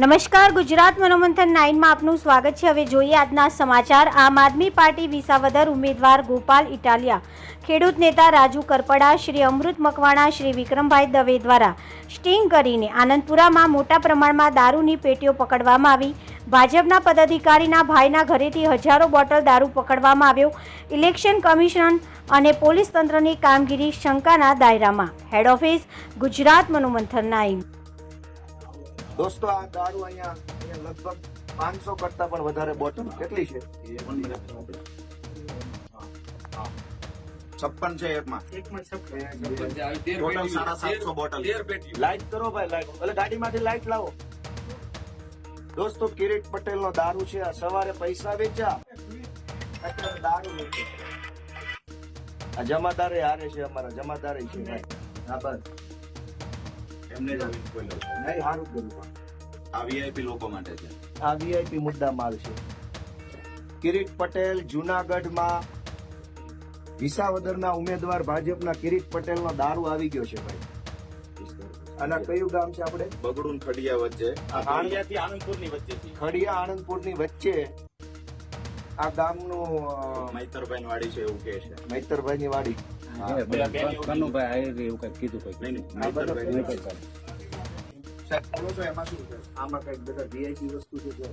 નમસ્કાર, ગુજરાત મનોમંથન નાઇનમાં આપનું સ્વાગત છે. હવે જોઈએ આજના સમાચાર. આમ આદમી પાર્ટી વિસાવદર ઉમેદવાર ગોપાલ ઇટાલિયા, ખેડૂત નેતા રાજુ કરપડા, શ્રી અમૃત મકવાણા, શ્રી વિક્રમભાઈ દવે દ્વારા સ્ટિંગ કરીને આનંદપુરામાં મોટા પ્રમાણમાં દારૂની પેટીઓ પકડવામાં આવી. ભાજપના પદાધિકારીના ભાઈના ઘરેથી હજારો બોટલ દારૂ પકડવામાં આવ્યો. ઇલેક્શન કમિશન અને પોલીસ તંત્રની કામગીરી શંકાના દાયરામાં. હેડ ઓફિસ ગુજરાત મનોમંથન નાઇમ દોસ્તો આ દારૂ અહીંયા લગભગ પાંચસો કરતા પણ વધારે બોટલ કેટલી છે? છપ્પન છે એકમાં. ટોટલ સાડા સાતસો બોટલ લાઈટ કરો ભાઈ લાઈટ એટલે ગાડીમાંથી લાઈટ લાવો. દોસ્તો કિરીટ પટેલ નો દારૂ છે. આ સવારે પૈસા વેચ્યા અત્યારે દારૂ વેચે. આ જમાદારે હારે છે અમારા. જમાદારે છે ભાઈ. હા બસ. એમને જ. નહીં સારું કર્યું પણ. આ વીઆઈપી લોકો માટે છે. આ વીઆઈપી મુદ્દા માલ છે. કિરીટ પટેલ જુનાગઢમાં વિસાવદરના ઉમેદવાર ભાજપના કિરીટ પટેલનો દારૂ આવી ગયો છે ભાઈ. અને કયું ગામ છે આપણે? બગડું ખડિયા વચ્ચે. ખડિયા આનંદપુરની વચ્ચે ખડિયા આણંદપુરની વચ્ચે આ ગામનું મૈતરભાઈ વાડી છે એવું કે છે. મૈતરભાઈની વાડી કનુભાઈ એવું કઈ કીધું બધા મૈતરભાઈ. એમાં શું છે? આમાં કંઈક બધા વીઆઈપી વસ્તુ છે જો.